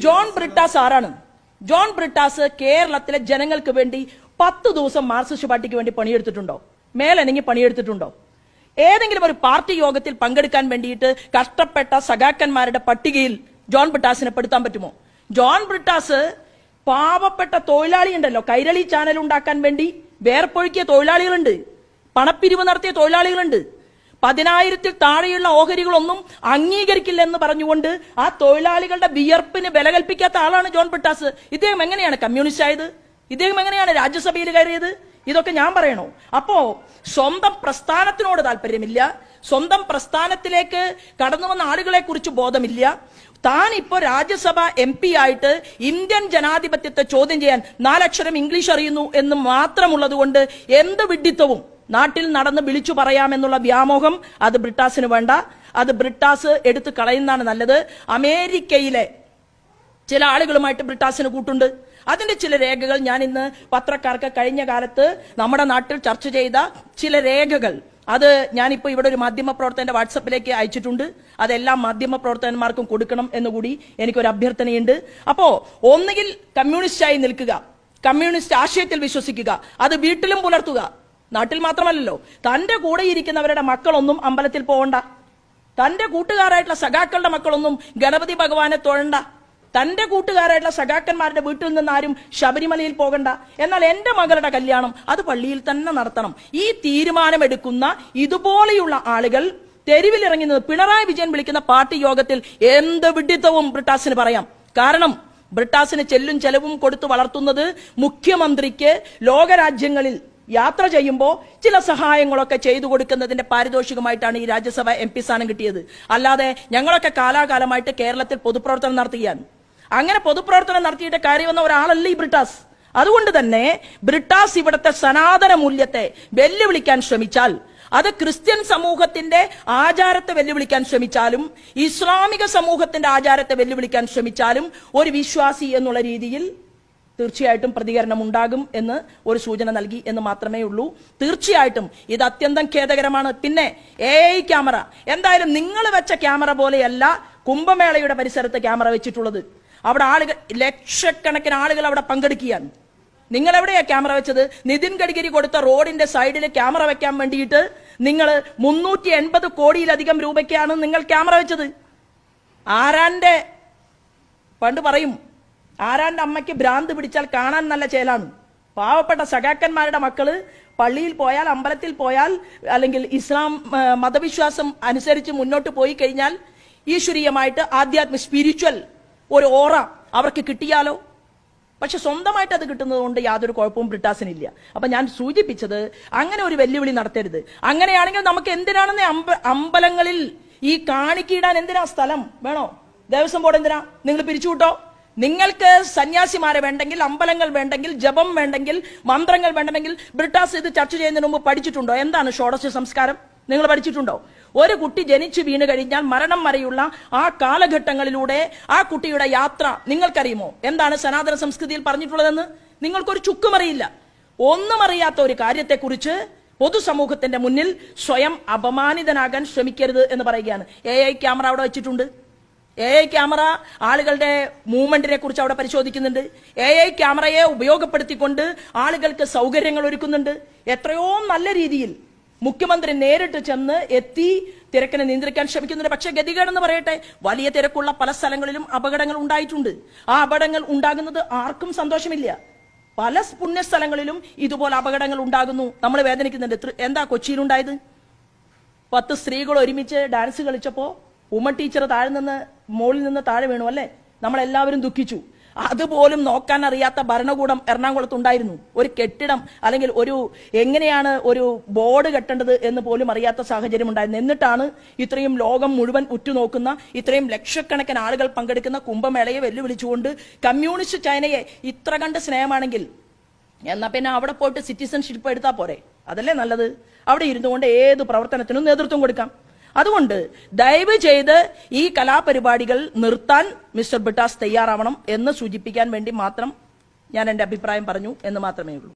ജോൺ ബ്രിട്ടാസ് ആരാണ്? ജോൺ ബ്രിട്ടാസ് കേരളത്തിലെ ജനങ്ങൾക്ക് വേണ്ടി പത്ത് ദിവസം മാർക്സിസ്റ്റ് പാർട്ടിക്ക് വേണ്ടി പണിയെടുത്തിട്ടുണ്ടോ? മേലനങ്ങി പണിയെടുത്തിട്ടുണ്ടോ? ഏതെങ്കിലും ഒരു പാർട്ടി യോഗത്തിൽ പങ്കെടുക്കാൻ വേണ്ടിയിട്ട് കഷ്ടപ്പെട്ട സഖാക്കന്മാരുടെ പട്ടികയിൽ ജോൺ ബ്രിട്ടാസിനെ പെടുത്താൻ പറ്റുമോ? ജോൺ ബ്രിട്ടാസ് പാവപ്പെട്ട തൊഴിലാളി ഉണ്ടല്ലോ. കൈരളി ചാനൽ ഉണ്ടാക്കാൻ വേണ്ടി വേർപ്പൊഴുക്കിയ തൊഴിലാളികളുണ്ട്. പണപ്പിരിവ് നടത്തിയ തൊഴിലാളികളുണ്ട്. പതിനായിരത്തിൽ താഴെയുള്ള ഓഹരികളൊന്നും അംഗീകരിക്കില്ല അംഗീകരിക്കില്ലെന്ന് പറഞ്ഞുകൊണ്ട് ആ തൊഴിലാളികളുടെ വിയർപ്പിന് വില കൽപ്പിക്കാത്ത ആളാണ് ജോൺ ബ്രിട്ടാസ് ഇദ്ദേഹം എങ്ങനെയാണ് കമ്മ്യൂണിസ്റ്റ് ആയത്? ഇദ്ദേഹം എങ്ങനെയാണ് രാജ്യസഭയിൽ കയറിയത്? ഇതൊക്കെ ഞാൻ പറയണോ? അപ്പോ സ്വന്തം പ്രസ്ഥാനത്തിനോട് താല്പര്യമില്ല. സ്വന്തം പ്രസ്ഥാനത്തിലേക്ക് കടന്നു വന്ന ആളുകളെ കുറിച്ച് ബോധമില്ല. താൻ ഇപ്പോ രാജ്യസഭ എം പി ആയിട്ട് ഇന്ത്യൻ ജനാധിപത്യത്തെ ചോദ്യം ചെയ്യാൻ നാലക്ഷരം ഇംഗ്ലീഷ് അറിയുന്നു എന്ന് മാത്രമുള്ളത് കൊണ്ട് എന്ത് വിഡിത്തവും നാട്ടിൽ നടന്ന് വിളിച്ചു പറയാമെന്നുള്ള വ്യാമോഹം അത് ബ്രിട്ടാസിന് വേണ്ട. അത് ബ്രിട്ടാസ് എടുത്തു കളയുന്നതാണ് നല്ലത്. അമേരിക്കയിലെ ചില ആളുകളുമായിട്ട് ബ്രിട്ടാസിന് കൂട്ടുണ്ട്. അതിന്റെ ചില രേഖകൾ ഞാൻ ഇന്ന് പത്രക്കാർക്ക് കഴിഞ്ഞ കാലത്ത് നമ്മുടെ നാട്ടിൽ ചർച്ച ചെയ്ത ചില രേഖകൾ. അത് ഞാനിപ്പോൾ ഇവിടെ ഒരു മാധ്യമ പ്രവർത്തകന്റെ വാട്സപ്പിലേക്ക് അയച്ചിട്ടുണ്ട്. അതെല്ലാം മാധ്യമ പ്രവർത്തകന്മാർക്കും കൊടുക്കണം എന്നുകൂടി എനിക്കൊരു അഭ്യർത്ഥനയുണ്ട്. അപ്പോ ഒന്നുകിൽ കമ്മ്യൂണിസ്റ്റായി നിൽക്കുക കമ്മ്യൂണിസ്റ്റ് ആശയത്തിൽ വിശ്വസിക്കുക അത് വീട്ടിലും പുലർത്തുക നാട്ടിൽ മാത്രമല്ലല്ലോ തന്റെ കൂടെ ഇരിക്കുന്നവരുടെ മക്കളൊന്നും അമ്പലത്തിൽ പോകണ്ട തന്റെ കൂട്ടുകാരായിട്ടുള്ള സഖാക്കളുടെ മക്കളൊന്നും ഗണപതി ഭഗവാനെ തൊഴണ്ട. തന്റെ കൂട്ടുകാരായിട്ടുള്ള സഖാക്കന്മാരുടെ വീട്ടിൽ നിന്ന് ആരും ശബരിമലയിൽ പോകണ്ട. എന്നാൽ എന്റെ മകളുടെ കല്യാണം അത് പള്ളിയിൽ തന്നെ നടത്തണം. ഈ തീരുമാനമെടുക്കുന്ന ഇതുപോലെയുള്ള ആളുകൾ തെരുവിലിറങ്ങി നിന്ന് പിണറായി വിജയൻ വിളിക്കുന്ന പാർട്ടി യോഗത്തിൽ എന്ത് വിഡിത്തവും ബ്രിട്ടാസിന് പറയാം. കാരണം ബ്രിട്ടാസിന് ചെല്ലും ചെലവും കൊടുത്തു വളർത്തുന്നത് മുഖ്യമന്ത്രിക്ക് ലോകരാജ്യങ്ങളിൽ യാത്ര ചെയ്യുമ്പോൾ ചില സഹായങ്ങളൊക്കെ ചെയ്തു കൊടുക്കുന്നതിന്റെ പാരിതോഷികമായിട്ടാണ് ഈ രാജ്യസഭ എം പി സ്ഥാനം കിട്ടിയത്. അല്ലാതെ ഞങ്ങളൊക്കെ കാലാകാലമായിട്ട് കേരളത്തിൽ പൊതുപ്രവർത്തനം നടത്തുകയാണ്. അങ്ങനെ പൊതുപ്രവർത്തനം നടത്തിയിട്ട് കാര്യം വന്ന ഒരാളല്ല ഈ ബ്രിട്ടാസ്? അതുകൊണ്ട് തന്നെ ബ്രിട്ടാസ് ഇവിടുത്തെ സനാതന മൂല്യത്തെ വെല്ലുവിളിക്കാൻ ശ്രമിച്ചാൽ അത് ക്രിസ്ത്യൻ സമൂഹത്തിന്റെ ആചാരത്തെ വെല്ലുവിളിക്കാൻ ശ്രമിച്ചാലും ഇസ്ലാമിക സമൂഹത്തിന്റെ ആചാരത്തെ വെല്ലുവിളിക്കാൻ ശ്രമിച്ചാലും ഒരു വിശ്വാസി എന്നുള്ള രീതിയിൽ തീർച്ചയായിട്ടും പ്രതികരണം ഉണ്ടാകും എന്ന് ഒരു സൂചന നൽകി എന്ന് മാത്രമേ ഉള്ളൂ. തീർച്ചയായിട്ടും ഇത് അത്യന്തം ഖേദകരമാണ്. പിന്നെ എ ഐ ക്യാമറ. എന്തായാലും നിങ്ങൾ വെച്ച ക്യാമറ പോലെയല്ല കുംഭമേളയുടെ പരിസരത്ത് ക്യാമറ വെച്ചിട്ടുള്ളത്. അവിടെ ആളുകൾ ലക്ഷക്കണക്കിന് ആളുകൾ അവിടെ പങ്കെടുക്കുകയാണ്. നിങ്ങൾ എവിടെയാ ക്യാമറ വെച്ചത്? നിതിൻ ഗഡ്കരി കൊടുത്ത റോഡിന്റെ സൈഡിൽ ക്യാമറ വെക്കാൻ വേണ്ടിയിട്ട് നിങ്ങൾ മുന്നൂറ്റി എൺപത് കോടിയിലധികം രൂപയ്ക്കാണ് നിങ്ങൾ ക്യാമറ വെച്ചത്. ആരാന്റെ പണ്ട് പറയും ആരാന്റെ അമ്മയ്ക്ക് ഭ്രാന്ത് പിടിച്ചാൽ കാണാൻ നല്ല ചേലാണ്. പാവപ്പെട്ട സഖാക്കന്മാരുടെ മക്കൾ പള്ളിയിൽ പോയാൽ അമ്പലത്തിൽ പോയാൽ അല്ലെങ്കിൽ ഇസ്ലാം മതവിശ്വാസം അനുസരിച്ച് മുന്നോട്ട് പോയി കഴിഞ്ഞാൽ ഈശ്വരീയമായിട്ട് ആധ്യാത്മിക സ്പിരിച്വൽ ഒരു ഓറ അവർക്ക് കിട്ടിയാലോ? പക്ഷെ സ്വന്തമായിട്ട് അത് കിട്ടുന്നത് കൊണ്ട് യാതൊരു കുഴപ്പവും ബ്രിട്ടാസിനില്ല. അപ്പൊ ഞാൻ സൂചിപ്പിച്ചത് അങ്ങനെ ഒരു വെല്ലുവിളി നടത്തരുത്. അങ്ങനെയാണെങ്കിൽ നമുക്ക് എന്തിനാണെന്ന് അമ്പ അമ്പലങ്ങളിൽ ഈ കാണിക്കിടാൻ എന്തിനാ സ്ഥലം? വേണോ? ദേവസ്വം ബോർഡ് എന്തിനാ? നിങ്ങൾ പിരിച്ചുവിട്ടോ? നിങ്ങൾക്ക് സന്യാസിമാരെ വേണ്ടെങ്കിൽ അമ്പലങ്ങൾ വേണ്ടെങ്കിൽ ജപം വേണ്ടെങ്കിൽ മന്ത്രങ്ങൾ വേണ്ടെങ്കിൽ ബ്രിട്ടാസ് ഇത് ചർച്ച ചെയ്യുന്നതിന് മുമ്പ് പഠിച്ചിട്ടുണ്ടോ? എന്താണ് ഷോഡശ സംസ്കാരം? നിങ്ങൾ പഠിച്ചിട്ടുണ്ടോ? ഒരു കുട്ടി ജനിച്ചു വീണ് കഴിഞ്ഞാൽ മരണം വരെയുള്ള ആ കാലഘട്ടങ്ങളിലൂടെ ആ കുട്ടിയുടെ യാത്ര നിങ്ങൾക്കറിയുമോ? എന്താണ് സനാതന സംസ്കൃതിയിൽ പറഞ്ഞിട്ടുള്ളതെന്ന്? നിങ്ങൾക്കൊരു ചുക്കും അറിയില്ല ഒന്നും അറിയാത്ത ഒരു കാര്യത്തെക്കുറിച്ച് പൊതുസമൂഹത്തിന്റെ മുന്നിൽ സ്വയം അപമാനിതനാകാൻ ശ്രമിക്കരുത് എന്ന് പറയുകയാണ്. എ ഐ ക്യാമറ അവിടെ വെച്ചിട്ടുണ്ട്. എ ഐ ക്യാമറ ആളുകളുടെ മൂവ്മെന്റിനെ കുറിച്ച് അവിടെ പരിശോധിക്കുന്നുണ്ട്. എ ഐ ക്യാമറയെ ഉപയോഗപ്പെടുത്തിക്കൊണ്ട് ആളുകൾക്ക് സൗകര്യങ്ങൾ ഒരുക്കുന്നുണ്ട്. എത്രയോ നല്ല രീതിയിൽ മുഖ്യമന്ത്രി നേരിട്ട് ചെന്ന് എത്തി തിരക്കിനെ നിയന്ത്രിക്കാൻ ശ്രമിക്കുന്നുണ്ട്. പക്ഷേ ഗതികേടെന്ന് പറയട്ടെ വലിയ തിരക്കുള്ള പല സ്ഥലങ്ങളിലും അപകടങ്ങൾ ഉണ്ടായിട്ടുണ്ട്. ആ അപകടങ്ങൾ ഉണ്ടാകുന്നത് ആർക്കും സന്തോഷമില്ല. പല പുണ്യസ്ഥലങ്ങളിലും ഇതുപോലെ അപകടങ്ങൾ ഉണ്ടാകുന്നു. നമ്മൾ വേദനിക്കുന്നുണ്ട്. എന്താ കൊച്ചിയിലുണ്ടായത്? പത്ത് സ്ത്രീകൾ ഒരുമിച്ച് ഡാൻസ് കളിച്ചപ്പോൾ ഉമ്മ ടീച്ചർ താഴെ നിന്ന് മുകളിൽ നിന്ന് താഴെ വീണു അല്ലേ? നമ്മളെല്ലാവരും ദുഃഖിച്ചു. അതുപോലും നോക്കാൻ അറിയാത്ത ഭരണകൂടം എറണാകുളത്ത് ഉണ്ടായിരുന്നു. ഒരു കെട്ടിടം അല്ലെങ്കിൽ ഒരു എങ്ങനെയാണ് ഒരു ബോർഡ് കെട്ടേണ്ടത് എന്ന് പോലും അറിയാത്ത സാഹചര്യം ഉണ്ടായിരുന്നു. എന്നിട്ടാണ് ഇത്രയും ലോകം മുഴുവൻ ഉറ്റുനോക്കുന്ന ഇത്രയും ലക്ഷക്കണക്കിന് ആളുകൾ പങ്കെടുക്കുന്ന കുംഭമേളയെ വെല്ലുവിളിച്ചുകൊണ്ട് കമ്മ്യൂണിസ്റ്റ് ചൈനയെ ഇത്ര കണ്ട് സ്നേഹമാണെങ്കിൽ എന്നാ പിന്നെ അവിടെ പോയിട്ട് സിറ്റിസൺഷിപ്പ് എടുത്താൽ പോരെ? അതല്ലേ നല്ലത്. അവിടെ ഇരുന്നുകൊണ്ട് ഏത് പ്രവർത്തനത്തിനും നേതൃത്വം കൊടുക്കാം. അതുകൊണ്ട് ദയവ് ചെയ്ത് ഈ കലാപരിപാടികൾ നിർത്താൻ മിസ്റ്റർ ബിട്ടാസ് തയ്യാറാവണം എന്ന് സൂചിപ്പിക്കാൻ വേണ്ടി മാത്രം ഞാൻ എന്റെ അഭിപ്രായം പറഞ്ഞു എന്ന് മാത്രമേ ഉള്ളൂ.